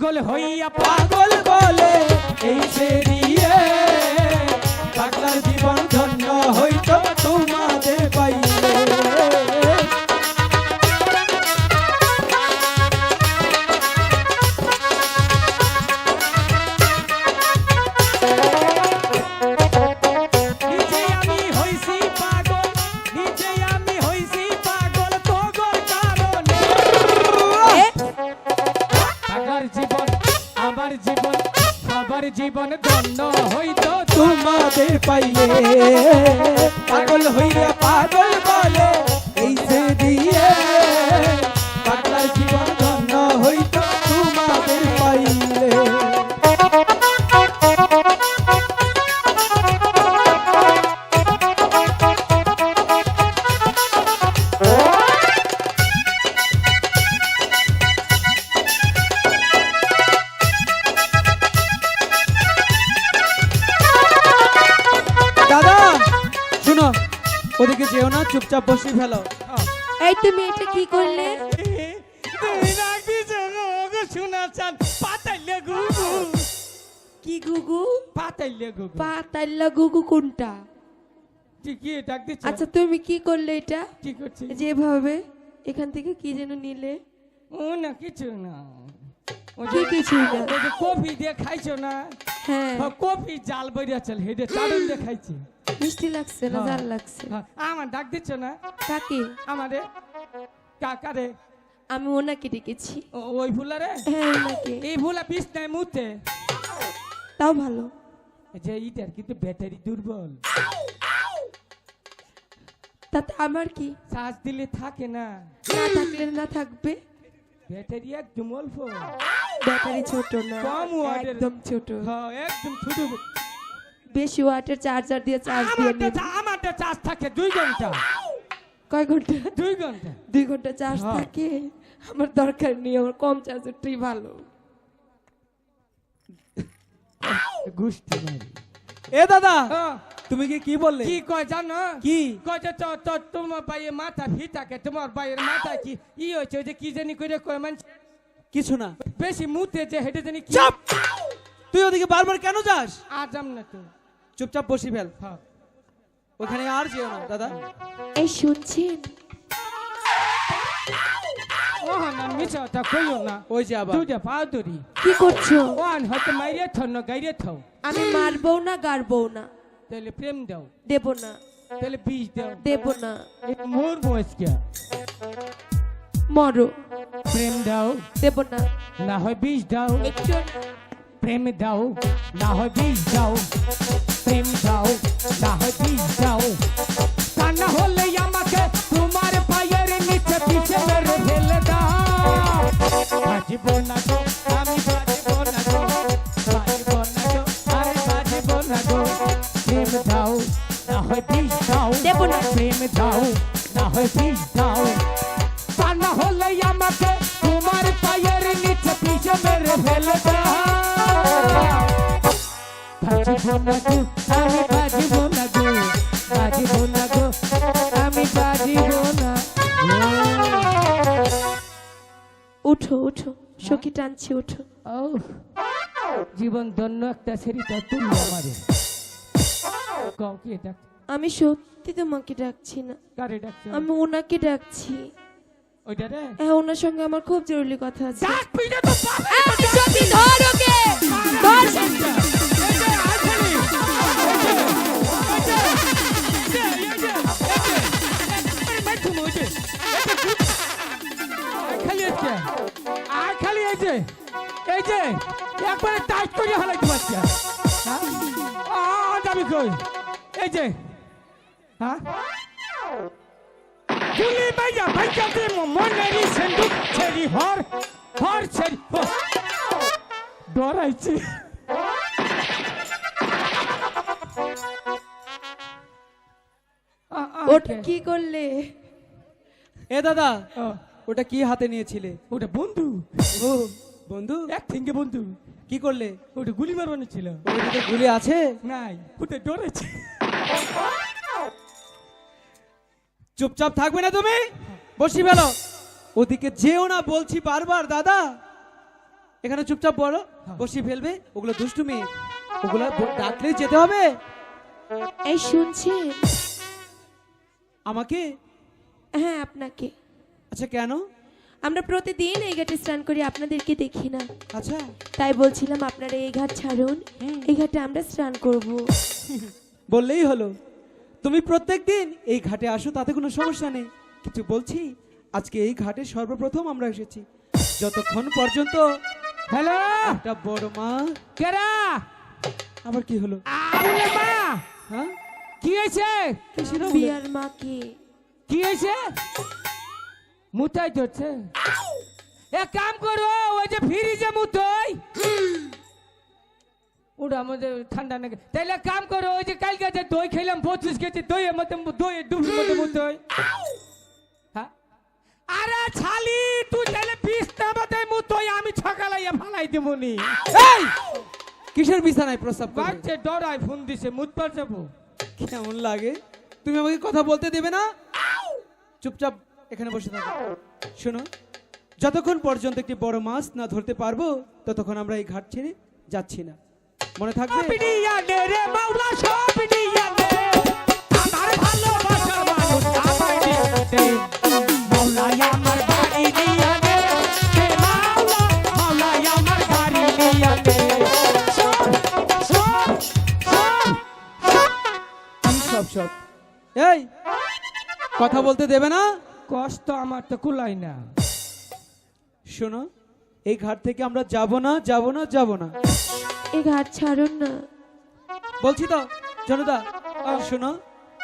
পাগল হইয়া পাগল বলে এই দিয়ে পাগলার জীবন ধন্য হইতো জীবন ধন্য হইতো তোমাদের পাইলে পাগল হইয়া পাগল ওদিকে যেও না চুপচাপ বসে ফেলো। এই তুমি এটা কি করলে? তুমি রাখিস গো শোনা চান পাতাইলে গুগু। কি গুগু? পাতাইলে গুগু। পাতাল্লা গুগু কোনটা? ঠিকই ডাক দিচ্ছ আচ্ছা তুমি কি করলে এটা? কি করছি? যেভাবে এখান থেকে কি যেন নিলে? ও না কিছু না। ওই কি কিছুই না? কফি দিয়ে খাইছো না? হ্যাঁ। হ্যাঁ, কফি জাল বইরা চল হেডে চারণ দিয়ে খাইছি। মিষ্টি লাগছে না। জাল লাগছে? আমার ডাক দিচ্ছ না? কাকে? আমারে? কাকারে? আমি ওনাকে ডেকেছি। ওই ফুলারে হ্যাঁ ওনাকে। এই ফুলা পিস নাই মুতে। তাও ভালো। যে ইটার কিন্তু ব্যাটারি দুর্বল। তাতে আমার কি? চার্জ দিলে থাকে না। না থাকলে না থাকবে? ব্যাটারি একদম অল্প। ব্যাটারি ছোট না কম। একদম ছোট। হ্যাঁ একদম ছোট। বেশি ওয়াটের চার্জার দিয়ে চার্জ দিয়ে আমারটা চা- আমারটা চার্জ থাকে দুই ঘণ্টা। কয় ঘণ্টা? দুই ঘণ্টা। দুই ঘণ্টা চার্জ হ্যাঁ। থাকে। আমার দরকার নেই আমার কম চার্জারটাই ভালো। গুষ্টি মারি। এ দাদা হ্যাঁ, তুমি কি কি বললে? কি কয় জানো? কি? কয় যে তো- তো তোমার বাইয়ের মাথা ফিটাকে তোমার বাইয়ের মাথা কি ই হয়েছে ওই যে কি জানি করে কয় মানে কিছু না। বেশি মুতে যে হেঁটে জানি কি চাপ! তুই ওদিকে বারবার কেন যাস? আর যাম না তো। চুপচাপ বসি ফেল। হ্যাঁ ওখানে আর যেও না দাদা। এই শুনছেন? ওই যে আবার। দুইটা পা ধরি। কি করছ? ওয়ান মাইরে না গাইরে আমি মারবো না গারবো না। তাহলে প্রেম দাও। দেব না। তাহলে বিষ দাও। দেব না। মোর বয়স কে? মরো। প্রেম দাও। দেব না। না হয় বিষ দাও। একটু প্রেম দাও না হয় বিষ দাও প্রেম দাও না হয় বিষ দাও তা না হলে আমাকে তোমার পায়ের নিচে পিছে মেরে ফেলে দাও বাজিব না গো আমি বাজিব না গো বাজিব না গো আরে বাজিব না গো প্রেম দাও না হয় বিষ দাও দেব না। প্রেম দাও না হয় বিষ দাও তা না হলে আমাকে তোমার পায়ের নিচে পিছে মেরে ফেলে দাও বাজিব না গো আমি বাজিব না গো বাজিব না গো আমি বাজিব না উঠো উঠো সখী টানছি উঠো। ও জীবন ধন্য একটা সেরিটা তুমি আমারে কও কি ডাক আমি সত্যি তোমাকে ডাকছি না। কারে ডাকছে? আমি ওনাকে ডাকছি। ওইটা রে? হ্যাঁ ওনার সঙ্গে আমার খুব জরুরি কথা আছে। ডাক পিটা তো বাপ যে এই যে একবারে টাইট করে হালাই দিবাচ্ছি হ্যাঁ? আ যাবি কই? এই যে হ্যাঁ? গুলি বাইয়া বাইয়া দে মনেরি সেন্দুক ছেড়ি হর হর ছেড়ি হর। ডরাইছি। আ, আ, ওটা কি করলে? এ দাদা ও, ওটা কি হাতে নিয়েছিলে? ওটা বন্ধু। ও বন্ধু? এক থিঙ্গে বন্ধু। কি করলে? ওটা গুলি মারবানো ছিল। ওদিকে গুলি আছে? নাই ওটা ডরেছে। চুপচাপ থাকবে না তুমি? বসি ফেলো ওদিকে যেও না বলছি বারবার দাদা। এখানে চুপচাপ বলো। বসিয়ে ফেলবে? ওগুলো দুষ্টু মেয়ে। ওগুলো ডাকলেই যেতে হবে। এই শুনছি। আমাকে? হ্যাঁ আপনাকে। আচ্ছা কেন? আমরা প্রতিদিন এই ঘাটে স্নান করি আপনাদেরকে দেখি না। আচ্ছা। তাই বলছিলাম আপনারা এই ঘাট ছাড়ুন এই ঘাটে আমরা স্নান করব। বললেই হলো তুমি প্রত্যেক দিন এই ঘাটে আসো তাতে কোনো সমস্যা নেই। কিছু বলছি আজকে এই ঘাটে সর্বপ্রথম আমরা এসেছি। যতক্ষণ পর্যন্ত হ্যালো! একটা বড় মা কেরা আবার কি হলো? আরে মা! হ্যাঁ? কি হয়েছে? বিয়ার মাকে। কি হয়েছে? মুতাই ধরছে। এক কাম করো ওই যে ফ্রিজে মুতই। ওটা আমাদের ঠান্ডা নাকি। তাইলে কাম করো ওই যে কালকে যে দই খেলাম পঁচিশ কেজি দই মধ্যে দই ডুবলির মধ্যে মুতই। হ্যাঁ? আরে ছালি তুই তাহলে বিছটা মধ্যে মুতই আমি সকালে ফালাই দেবনি এই! কিসের বিছানায় প্রস্তাব বাচ্চা ডরাই ফোন দিছে মুতবার যাব। কেমন লাগে? তুমি আমাকে কথা বলতে দেবে না? চুপচাপ এখানে বসে থাকো। শোনো যতক্ষণ পর্যন্ত একটি বড় মাছ না ধরতে পারব ততক্ষণ আমরা এই ঘাট ছেড়ে যাচ্ছি না। মনে থাকবে? সব সব? এই কথা বলতে দেবে না? কষ্ট আমার তো কুলাই না। শোনো এই ঘাট থেকে আমরা যাব না যাব না যাব না। এই ঘাট ছাড়ুন না। বলছি তো জনতা আহ, শোনো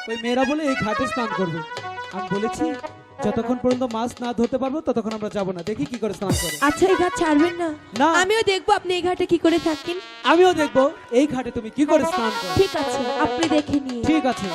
ওই মেয়েরা বলে এই ঘাটে স্নান করবে। আমি বলেছি যতক্ষণ পর্যন্ত মাছ না ধরতে পারব ততক্ষণ আমরা যাব না। দেখি কি করে স্নান করে। আচ্ছা এই ঘাট ছাড়বেন না। না। আমিও দেখব আপনি এই ঘাটে কি করে থাকেন। আমিও দেখব এই ঘাটে তুমি কি করে স্নান করো। ঠিক আছে আপনি দেখে নিয়ে ঠিক আছে।